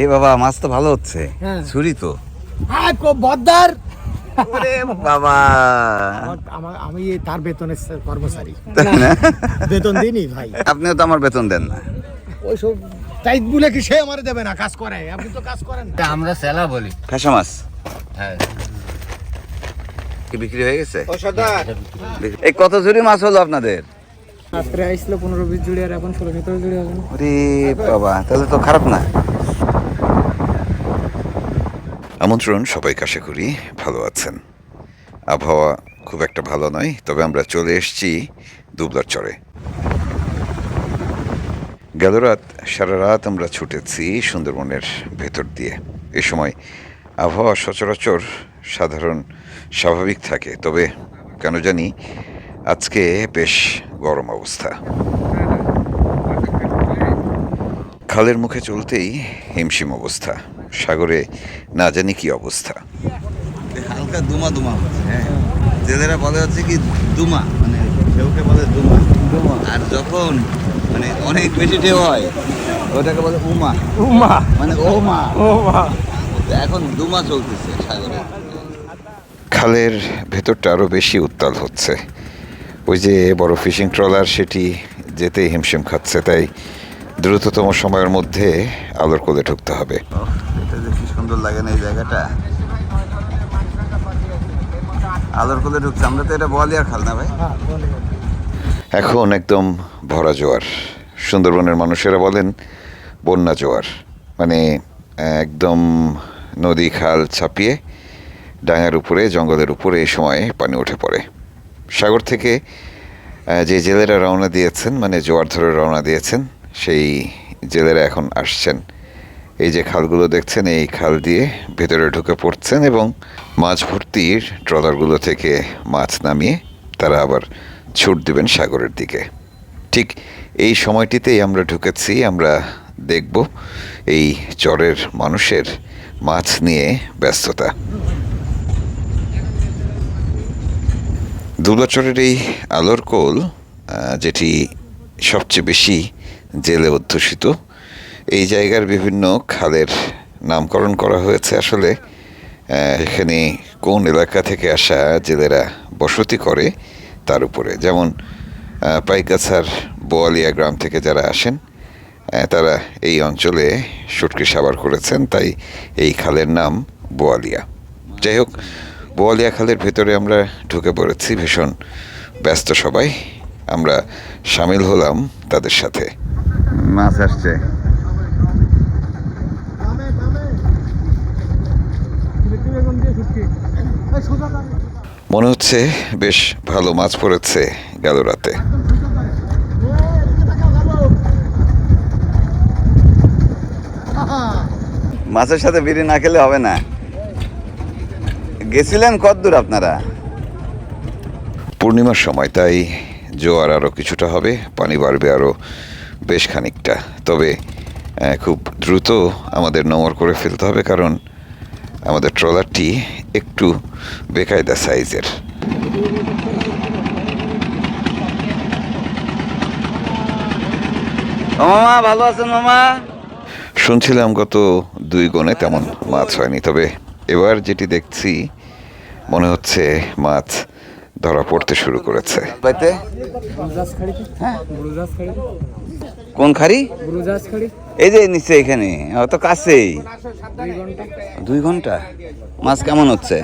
এই বাবা মাছ তো ভালো হচ্ছে। হ্যাঁ। ছুরি তো। হ্যাঁ বদ্দার। বাবা। আমি তার বেতনের কর্মচারী। বেতন দিনই ভাই। আপনিও তো আমার বেতন দেন না। ওইসব টাইট বলে কি সে আমার দেবে না কাজ করে। আপনি তো কাজ করেন না। আমরা সেলা বলি। ফেসা মাছ? হ্যাঁ। কি বিক্রি হয়ে গেছে? এই কত ঝুড়ি মাছ হলো আপনাদের? রাত্রে আইছিল পনেরো বিশ জুড়ি আর এখন ষোলো সতেরো জুড়ি হবে। ওরে বাবা তাহলে তো খারাপ না। আমন্ত্রণ, সবাইকে আশা করি ভালো আছেন। আবহাওয়া খুব একটা ভালো নয়, তবে আমরা চলে এসেছি দুবলার চরে। গেল রাত, সারা রাত আমরা ছুটেছি সুন্দরবনের ভেতর দিয়ে। এ সময় আবহাওয়া সচরাচর সাধারণ স্বাভাবিক থাকে, তবে কেন জানি আজকে বেশ গরম অবস্থা। খালের মুখে চলতেই হিমশিম অবস্থা। সাগরে না জানি কি অবস্থা। হালকা দুমা দুমা হচ্ছে হ্যাঁ। জেলেরা বলে হচ্ছে কি দুমা মানে ঢেউকে বলে দুমা। আর যখন মানে অনেক বেশি ঢেউ হয় ওটাকে বলে উমা। উমা। মানে ওমা। উমা এখন দুমা চলতেছে সাগরে। খালের ভেতরটা আরও বেশি উত্তাল হচ্ছে। ওই যে বড় ফিশিং ট্রলার সেটি যেতে হিমশিম খাচ্ছে তাই দ্রুততম সময়ের মধ্যে আলোর কোলে ঢুকতে হবে। এটা যে কি সুন্দর লাগে না এই জায়গাটা? আলোর কোলে ঢুকছে আমরা তো এটা বলিয়ার খাল না ভাই? এখন একদম ভরা জোয়ার। সুন্দরবনের মানুষেরা বলেন বন্যা জোয়ার। মানে একদম নদী খাল ছাপিয়ে ডাঙার উপরে জঙ্গলের উপরে এই সময়ে পানি উঠে পড়ে। সাগর থেকে যে জেলেরা রওনা দিয়েছেন মানে জোয়ার ধরে রওনা দিয়েছেন সেই জেলেরা এখন আসছেন। এই যে খালগুলো দেখছেন, এই খাল দিয়ে ভেতরে ঢুকে পড়ছেন এবং মাছ ভর্তির ট্রলারগুলো থেকে মাছ নামিয়ে তারা আবার ছুট দিবেন সাগরের দিকে। ঠিক এই সময়টিতেই আমরা ঢুকেছি, আমরা দেখব এই চরের মানুষের মাছ নিয়ে ব্যস্ততা। দুর্গাচরের এই আলোর কোল যেটি সবচেয়ে বেশি জেলে অধ্যুষিত। এই জায়গার বিভিন্ন খালের নামকরণ করা হয়েছে। আসলে এখানে কোন এলাকা থেকে আসা জেলেরা বসতি করে তার উপরে। যেমন পাইকাছার বোয়ালিয়া গ্রাম থেকে যারা আসেন তারা এই অঞ্চলে সুটকি সাবার করেছেন। তাই এই খালের নাম বোয়ালিয়া। যাই হোক, বোয়ালিয়া খালের ভেতরে আমরা ঢুকে পড়েছি। ভীষণ ব্যস্ত সবাই। আমরা সামিল হলাম তাদের সাথে। মাছ আসছে। মনে হচ্ছে বেশ ভালো মাছ পড়েছে গেল রাতে। মাছের সাথে বিড়ি না খেলে হবে না। গেছিলেন কতদূর আপনারা? পূর্ণিমার সময় তাই জোয়ার আরও কিছুটা হবে পানি বাড়বে আরও বেশ খানিকটা। তবে খুব দ্রুত আমাদের নোংর করে ফেলতে হবে কারণ আমাদের ট্রলারটি একটু বেকায়দা সাইজের। ও মামা ভালো আছেন মামা? শুনছিলাম গত দুই গণে তেমন মাছ হয়নি তবে এবার যেটি দেখছি মনে হচ্ছে মাছ ধরা পড়তে শুরু করেছে। হ্যাঁ। কোন খাড়ি? এই যে নিচে এখানে অত কাছেই। দুই ঘণ্টা? মাছ কেমন হচ্ছে?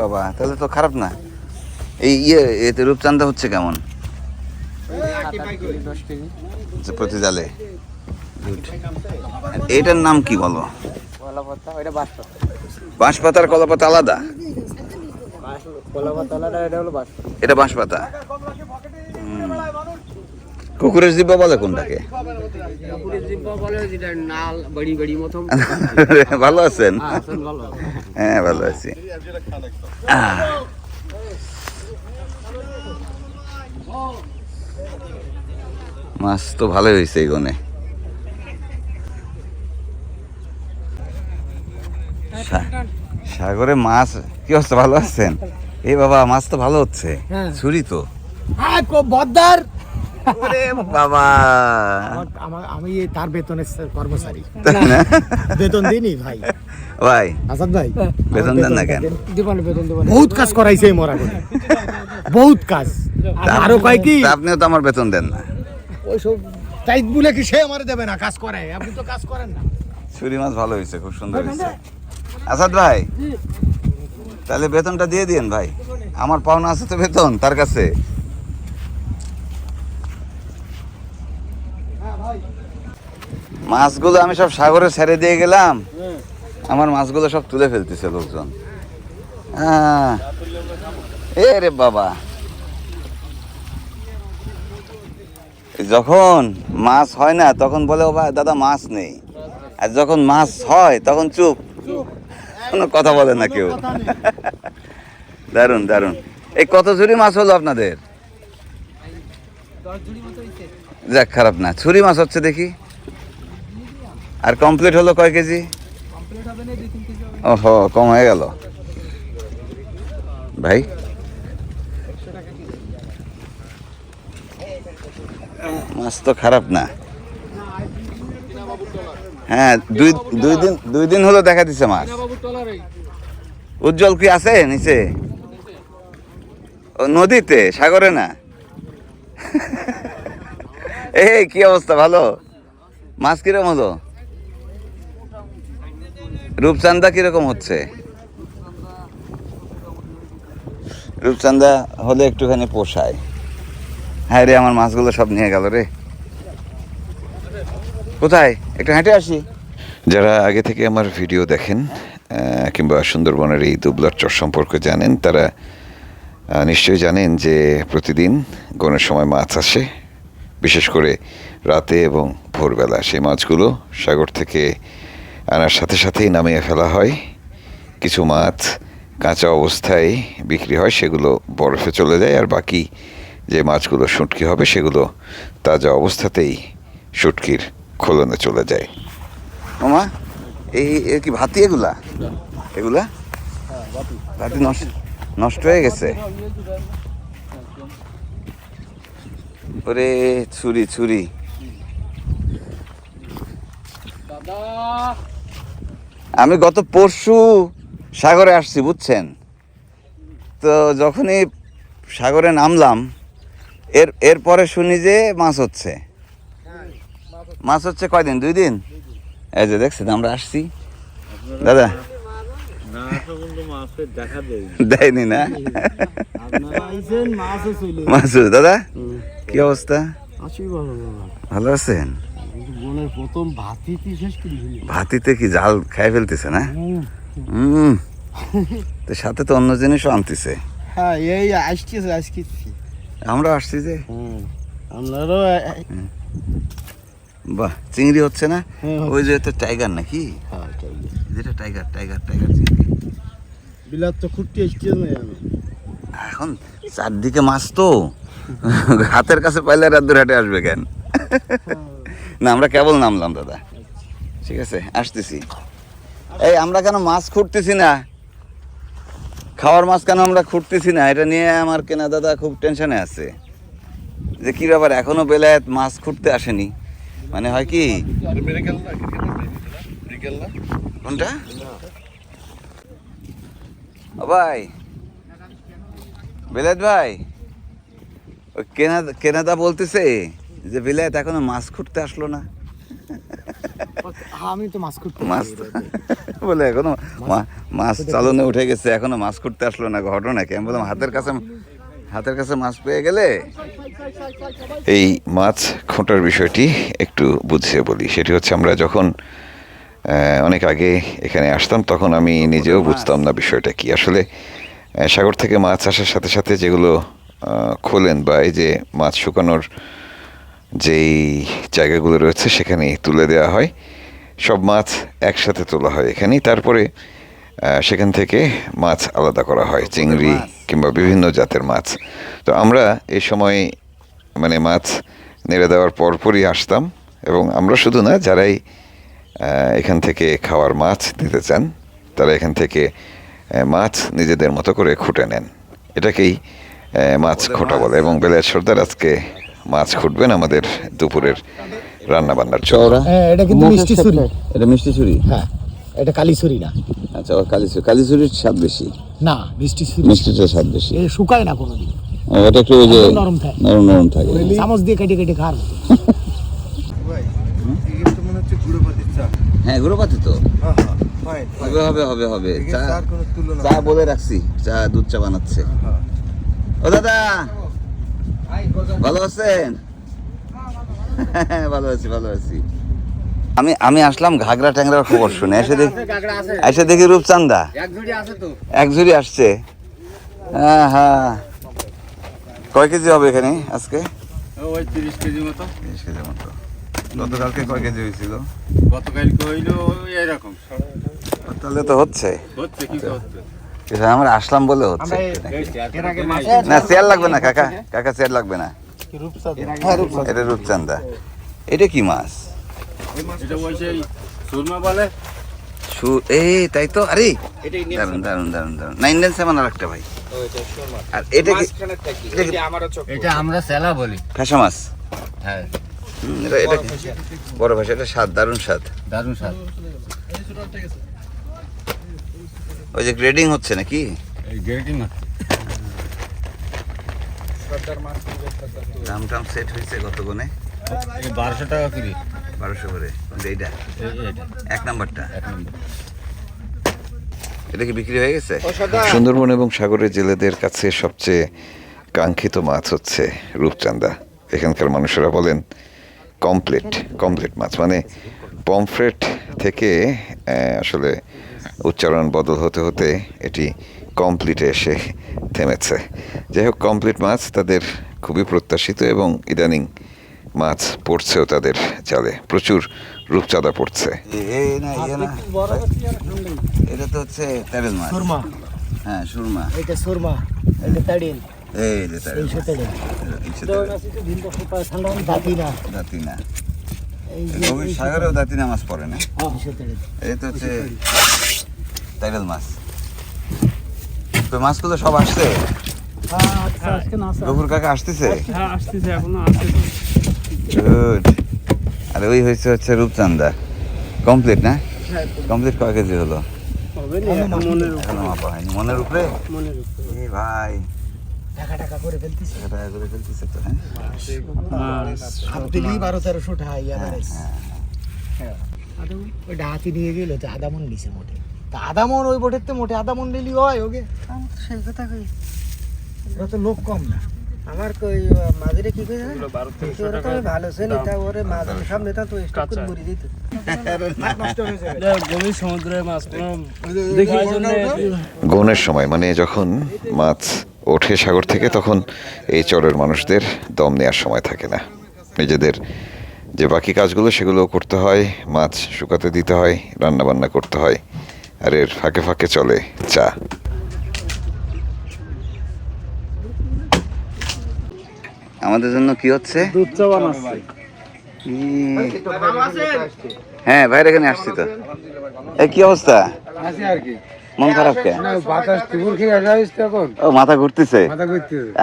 বাবা, তাহলে তো খারাপ না। এই ইয়ে এতে রূপচান্দা হচ্ছে কেমন? প্রতি জালে। এটার নাম কি বলো? কলা পাতা ওইটা বাস পাতা বাঁশ পাতার আলাদা কলাপাতা আলাদা? এটা হলো বাস এটা বাঁশ পাতা কুকুরের জিব্বা বলে কোনটাকে? পুকুরের জিব্বা বলে যেটা নাল বড়ি বড়ি মতন। ভালো আছেন? হ্যাঁ ভালো আছি। মাছ তো ভালোই হয়েছে এই গনে সা- সাগরে মাছ কি অবস্থা? ভালো আছেন? এই বাবা মাছ তো ভালো হচ্ছে। হ্যাঁ। ছুরি তো। হ্যাঁ বদ্দার! বাবা! আমি তার বেতনের কর্মচারী। বেতন দিনই ভাই। ভাই। আসাদ ভাই। বেতন দেন না কেন? বেতন বহুত কাজ করাইছে মরা করে বহুত কাজ। আরও কয় কি? আপনিও তো আমার বেতন দেন না। ওই সব টাইট বলে কি সে আমারে দেবে না কাজ করে আপনি তো কাজ করেন না। ছুরি মাছ ভালো হয়েছে খুব সুন্দর হয়েছে। আসাদ ভাই, তাহলে বেতনটা দিয়ে দিন ভাই। আমার পাওনা আছে তো বেতন তার কাছে। মাছগুলো আমি সব সাগরে ছেড়ে দিয়ে গেলাম। আমার মাছগুলো সব তুলে ফেলতেছে লোকজন। এ রে বাবা। যখন মাছ হয় না, তখন বলে, ও ভাই, দাদা, মাছ নেই। আর যখন মাছ হয়, তখন চুপ। কোনো কথা বলে না কেউ। দারুণ দারুণ এই কত ঝুড়ি মাছ হলো আপনাদের? যাক, খারাপ না। ছুরি মাছ হচ্ছে দেখি। আর কমপ্লিট হলো কয় কেজি? ওহো, কম হয়ে গেল। ভাই? মাছ তো খারাপ না। হ্যাঁ দুই দুই দিন দুই দিন হলো দেখা দিছে মাছ। উজ্জ্বল কি আছে নিচে? নদীতে, সাগরে না? এই, কি অবস্থা, ভালো? মাছ কীরকম হলো? রূপচান্দা কীরকম হচ্ছে? রূপচান্দা হলে একটুখানি পোষায়। হ্যাঁ রে, আমার মাছগুলো সব নিয়ে গেল রে। কোথায়? একটু হেঁটে আসি। যারা আগে থেকে আমার ভিডিও দেখেন কিংবা সুন্দরবনের এই দুবলার চর সম্পর্কে জানেন, তারা নিশ্চয়ই জানেন যে প্রতিদিন গনের সময় মাছ আসে, বিশেষ করে রাতে এবং ভোরবেলা। সেই মাছগুলো সাগর থেকে আনার সাথে সাথেই নামিয়ে ফেলা হয়। কিছু মাছ কাঁচা অবস্থায় বিক্রি হয়, সেগুলো বরফে চলে যায়, আর বাকি যে মাছগুলো শুটকি হবে, সেগুলো তাজা অবস্থাতেই শুটকির খোলনে চলে যায় মামা, এই কি ভাতি এগুলা? এগুলা? ভাতি নষ্ট হয়ে গেছে। ওরে, ছুরি ছুরি। আমি গত পরশু সাগরে আসছি, বুঝছেন? তো যখনই সাগরে নামলাম, এর, এরপরে শুনি যে মাছ হচ্ছে। মাছ হচ্ছে কয়দিন? দুই দিন? এই যে দেখছেন আমরা আসছি। দাদা? দেয়নি না? মাছ দাদা কি অবস্থা? ভালো আছেন? ভাতিতে কি জাল খাই ফেলতেছে না? হুম। তো সাথে তো অন্য জিনিসও আনতেছে। হ্যাঁ এই আসতেছে আজকে। আমরা আসছি যে। হুম। আপনারও বাহ চিংড়ি হচ্ছে না? হ্যাঁ, ওই যে তো টাইগার নাকি? হ্যাঁ যেটা টাইগার টাইগার টাইগার চিংড়ি। বিলাত তো খুঁটতে আসতেছে না আমি এখন চারদিকে মাছ তো। হাতের কাছে পাইলে রাত হাটে আসবে কেন? না আমরা কেবল নামলাম দাদা। ঠিক আছে আসতেছি। এই আমরা কেন মাছ খুঁড়তেছি না? খাওয়ার মাছ কেন আমরা খুঁড়তেছি না? এটা নিয়ে আমার কেনা দাদা খুব টেনশনে আছে। যে কি ব্যাপার এখনও বেলায়েত মাছ খুঁড়তে আসেনি? মানে হয় কি? কোনটা? ও ভাই। বিলাত ভাই। ওই কেনাদা কেনাদা বলতেছে যে বিলাত এখনও মাছ খুঁড়তে আসলো না। আমি তো মাছ করতে মাছ বলে এখনও মাছ চালনে উঠে গেছে এখনও মাছ খুঁড়তে আসলো না ঘটনা কি? আমি বললাম হাতের কাছে হাতের কাছে মাছ পেয়ে গেলে এই মাছ খোঁটার বিষয়টি একটু বুঝিয়ে বলি। সেটি হচ্ছে আমরা যখন অনেক আগে এখানে আসতাম তখন আমি নিজেও বুঝতাম না বিষয়টা কি। আসলে সাগর থেকে মাছ আসার সাথে সাথে যেগুলো খোলেন বা এই যে মাছ শুকানোর যেই জায়গাগুলো রয়েছে সেখানে তুলে দেওয়া হয়। সব মাছ একসাথে তোলা হয় এখানেই। তারপরে সেখান থেকে মাছ আলাদা করা হয় চিংড়ি কিংবা বিভিন্ন জাতের মাছ। তো আমরা এই সময় মানে মাছ নেড়ে দেওয়ার পরপরই আসতাম এবং আমরা শুধু না যারাই আহ, এখান থেকে খাওয়ার মাছ নিতে চান তারা এখান থেকে মাছ নিজেদের মতো করে খুঁটে নেন। এটাকেই আহ, মাছ খোঁটা বলে। এবং বেলায়েত সর্দার আজকে মাছ খুঁটবেন আমাদের দুপুরের রান্না বান্নার চওড়া? হ্যাঁ এটা কিন্তু মিষ্টি ছুরি। এটা মিষ্টি ছুরি? হ্যাঁ। এটা কালিছুরি না। আচ্ছা ও কালি ছুরি স্বাদ বেশি? না মিষ্টি ছুরি। মিষ্টিটার স্বাদ বেশি? এ শুকায় না কোনোদিন। ও, এটা একটু ওই যে নরম থাকে। নরম নরম থাকে। চামচ দিয়ে কেটে কেটে খার মনে হচ্ছে গুঁড়ো পাতির চা। হ্যাঁ গুঁড়োপাতি তো। হ্যাঁ হ্যাঁ হবে হবে হবে হবে। চা বলে রাখছি। চা দুধ চা বানাচ্ছে। ও দাদা! ভালো আছেন? ভালো আছি ভালো আছি। আমি আমি আসলাম ঘাগরা ট্যাংরার খবর শুনে। এসে দেখি এসে দেখি রূপচান্দা এক ঝুড়ি আসছে। হ্যাঁ হ্যাঁ। কয় কেজি হবে এখানে আজকে? ওই তিরিশ কেজি মতো। তিরিশ কেজির মতো। গতকালকে কয় কেজি হয়েছিল? গতকালকে হইল এরকম। তাহলে তো হচ্ছে। হচ্ছে কি হচ্ছে? আমরা আসলাম বলে হচ্ছে। এর আগে মাছ না চেয়ার লাগবে না কাকা। কাকা চেয়ার লাগবে না। এটা রূপচান্দা এটা কি মাছ? এটা ওই সুরমা বলে। সু এই তাই তো? আরে দারুণ দারুণ দারুণ দারুণ না ইন্ডিয়ান স্যামন আর একটা ভাই। আর এটা কি এটা আমরা সেলা বলি। মাছ? হ্যাঁ। এটা এটা বড় ভাষা। এটা স্বাদ দারুণ স্বাদ। দারুণ স্বাদ। ওই যে গ্রেডিং হচ্ছে নাকি? দাম টাম সেট হয়েছে কত গুণে বারোশো টাকা কিরি। বারোশো করে। এইটা এক নাম্বারটা। এক নম্বর। এটা কি বিক্রি হয়ে গেছে? সুন্দরবন এবং সাগরের জেলেদের কাছে সবচেয়ে কাঙ্ক্ষিত মাছ হচ্ছে রূপচাঁদা। এখানকার মানুষেরা বলেন কমপ্লিট কমপ্লিট মাছ। মানে পমফ্রেট থেকে আসলে উচ্চারণ বদল হতে হতে এটি কমপ্লিটে এসে থেমেছে। যাই হোক কমপ্লিট মাছ তাদের খুবই প্রত্যাশিত এবং ইদানিং মাছ পড়ছেও তাদের জালে প্রচুর রূপচাঁদা পড়ছে। এটা তো হচ্ছে তেরেল মাছ। সুরমা। হ্যাঁ সুরমা। এটা সুরমা। এটা তেরেল এই যে তেরেল। সাগরেও পড়ে না? এই তো হচ্ছে তেরেল মাছ। তো মাছগুলো সব আসছে? গফুর কাকা আসতেছে? হ্যাঁ আসতেছে এখনও আসতেছে। গুড আরে ওই হয়েছে হচ্ছে রূপচান্দা কমপ্লিট না? কমপ্লিট। কয় কেজি হলো? মনের উপর। ভাই। হ্যাঁ? ওইটা হাতি নিয়ে গেল তো আধা মন মোটে। তা ওই বোটের তো মোটে আধা মন নিলি হয় ওকে? সেই কথা কই? তো লোক কম না। আমার কই মাঝিরে কি কই জানেন তোরা তো ভালো ওরে মাঝির তা তো স্টপ করে মরে দিত। গৌণের সময় মানে যখন মাছ ওঠে সাগর থেকে তখন এই চরের মানুষদের দম নেওয়ার সময় থাকে না। নিজেদের যে বাকি কাজগুলো সেগুলো করতে হয় মাছ শুকাতে দিতে হয় রান্না বান্না করতে হয় আর এর ফাঁকে ফাঁকে চলে চা। আমাদের জন্য কি হচ্ছে? দুধ চা বানাচ্ছে হ্যাঁ ভাইয়ের এখানে আসছি তো। এই কি অবস্থা? আছে আর কি। মন খারাপ কে? ও মাথা ঘুরতেছে?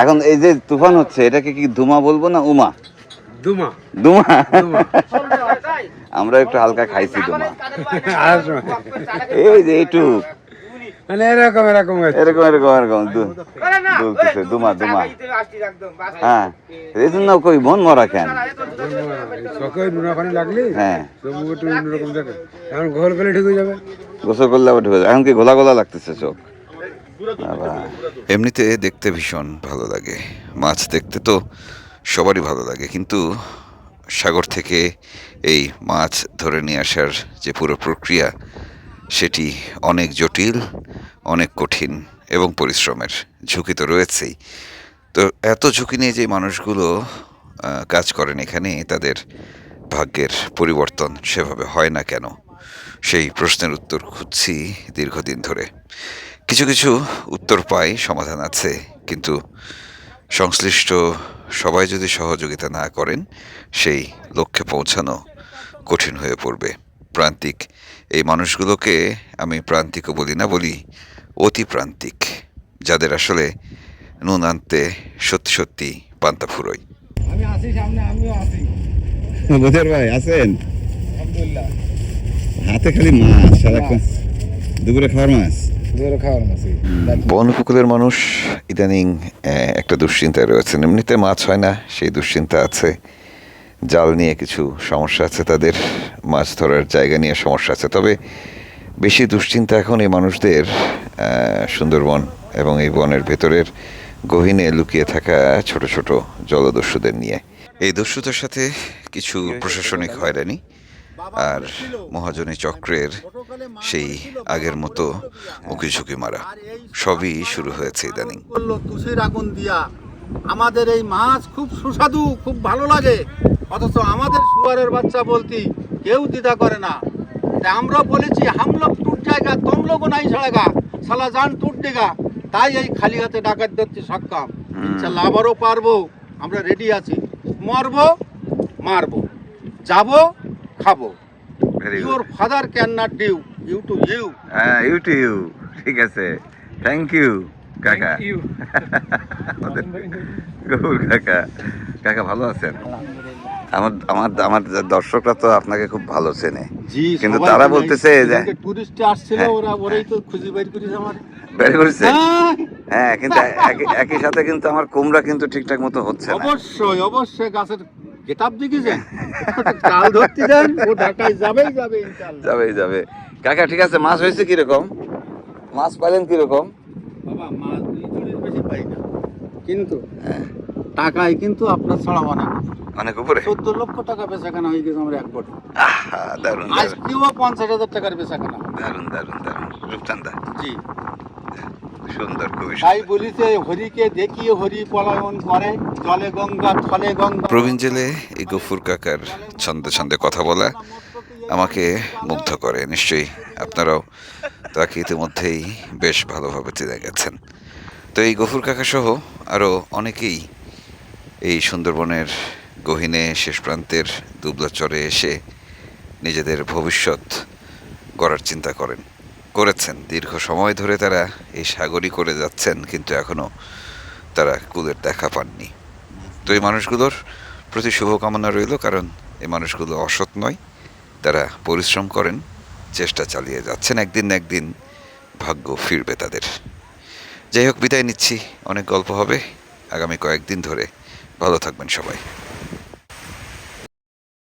এখন এই যে তুফান হচ্ছে এটাকে কি ধুমা বলব না উমা? দুমা দুমা আমরা একটু হালকা খাইছি দুমা এই যে এইটুক। মানে এরকম এরকম এরকম এরকম এরকম। দুলতেছে দুমা দুমা হ্যাঁ এই জন্য কই মন মরা কেন? চোখে নুনা পানি লাগলে? হ্যাঁ। তবু একটু অন্যরকম দেখে। এখন ঘর গেলে ঢুকে যাবে। গোসল করলে আবার ঢুকে যায়। এখন কি গোলা গোলা লাগতেছে চোখ? এমনিতে দেখতে ভীষণ ভালো লাগে। মাছ দেখতে তো সবারই ভালো লাগে। কিন্তু সাগর থেকে এই মাছ ধরে নিয়ে আসার যে পুরো প্রক্রিয়া সেটি অনেক জটিল, অনেক কঠিন এবং পরিশ্রমের ঝুঁকি তো রয়েছেই। তো এত ঝুঁকি নিয়ে যে মানুষগুলো কাজ করেন এখানে, তাদের ভাগ্যের পরিবর্তন সেভাবে হয় না কেন? সেই প্রশ্নের উত্তর খুঁজছি দীর্ঘদিন ধরে। কিছু কিছু উত্তর পাই, সমাধান আছে, কিন্তু সংশ্লিষ্ট সবাই যদি সহযোগিতা না করেন, সেই লক্ষ্যে পৌঁছানো কঠিন হয়ে পড়বে। প্রান্তিক মানুষগুলোকে আমি প্রান্তিকও বলি না বলি অতি প্রান্তিক যাদের আসলে নুন আনতে সত্যি সত্যি পান্তা ফুরোয়। আমি আছি সামনে আমিও আছি বোঝার ভাই আছেন? আলহামদুলিল্লাহ। হাতে খালি মাছ সারাক্ষণ দুপুরে খাওয়ার মাছ? বন উপকূলের মানুষ ইদানিং আহ, একটা দুশ্চিন্তায় রয়েছেন। এমনিতে মাছ হয় না সেই দুশ্চিন্তা আছে। জাল নিয়ে কিছু সমস্যা আছে তাদের, মাছ ধরার জায়গা নিয়ে সমস্যা আছে। তবে বেশি দুশ্চিন্তা এখন এই মানুষদের সুন্দরবন এবং এই বনের ভেতরের গহীনে লুকিয়ে থাকা ছোট ছোট জলদস্যুদের নিয়ে। এই দস্যুদের সাথে কিছু প্রশাসনিক হয়রানি আর মহাজনী চক্রের সেই আগের মতো উকি ঝুঁকি মারা। সবই শুরু হয়েছে ইদানিং। আগুন দিয়া। আমাদের এই মাছ খুব সুস্বাদু, খুব ভালো লাগে। অথচ আমাদের শুয়ারের বাচ্চা বলতি কেউ দ্বিধা করে না। তা আমরা বলেছি হাম লোক টুট জায়গা তোম লোক নাই ছাড়েগা সালা জান টুট দেগা। তাই এই খালি হাতে ডাকাত ধরতে সক্ষম। ইনশাল্লাহ আবারও পারব আমরা রেডি আছি। মরবো মারবো যাব খাব। Your father can not do you to you হ্যাঁ ইউ টু ইউ ঠিক আছে। থ্যাংক ইউ কাকা। গৌর কাকা। কাকা ভালো আছেন? আমার আমার আমার দর্শকরা তো আপনাকে খুব ভালো চেনে। কিন্তু তারা বলতেছে যে- টুরিস্টে আসছিল হ্যাঁ, ওরা ওরাই তো খুঁজে বের করেছে আমার। বের করছে? হ্যাঁ, হ্যাঁ কিন্তু একই সাথে কিন্তু আমার কুমড়া কিন্তু ঠিকঠাক মতো হচ্ছে না। অবশ্যই অবশ্যই গাছের গেটাপ দেখেছেন? চাল ধরতে দেন ও ঢাকায় যাবেই যাবে ইনশাআল্লাহ। যাবে যাবে। কাকা ঠিক আছে মাছ হয়েছে কীরকম? মাছ পাইলেন কীরকম? বাবা মাছ দুই চুরির বেশি পাই না। কিন্তু টাকায় কিন্তু আপনার ছাড়া অনেক অনেক উপরে? চোদ্দ লক্ষ টাকা বেচাকেনা হয়ে গেছে আমার এক বটে। দারুণ আজকেও পঞ্চাশ হাজার টাকার বেচাকেনা। দারুণ দারুণ দারুণ। রূপচান্দা জি। সুন্দর খুবই তাই বলিতে হরিকে দেখিয়ে হরি পলায়ন করে জলে গঙ্গা থলে গঙ্গা। প্রবীণ জেলে এই গফুর কাকার ছন্দে ছন্দে কথা বলা আমাকে মুগ্ধ করে নিশ্চয়ই আপনারাও তাকে ইতিমধ্যেই বেশ ভালোভাবে চিনে গেছেন। তো এই গফুর কাকা সহ আরও অনেকেই এই সুন্দরবনের গহীনে, শেষ প্রান্তের দুবলা চরে এসে নিজেদের ভবিষ্যৎ গড়ার চিন্তা করেন। করেছেন। দীর্ঘ সময় ধরে তারা এই সাগরই করে যাচ্ছেন, কিন্তু এখনও তারা কুলের দেখা পাননি। তো এই মানুষগুলোর প্রতি শুভকামনা রইল, কারণ এই মানুষগুলো অসৎ নয়। তারা পরিশ্রম করেন, চেষ্টা চালিয়ে যাচ্ছেন, একদিন না একদিন ভাগ্য ফিরবে তাদের। যাই হোক, বিদায় নিচ্ছি। অনেক গল্প হবে। আগামী কয়েকদিন ধরে ভালো থাকবেন সবাই।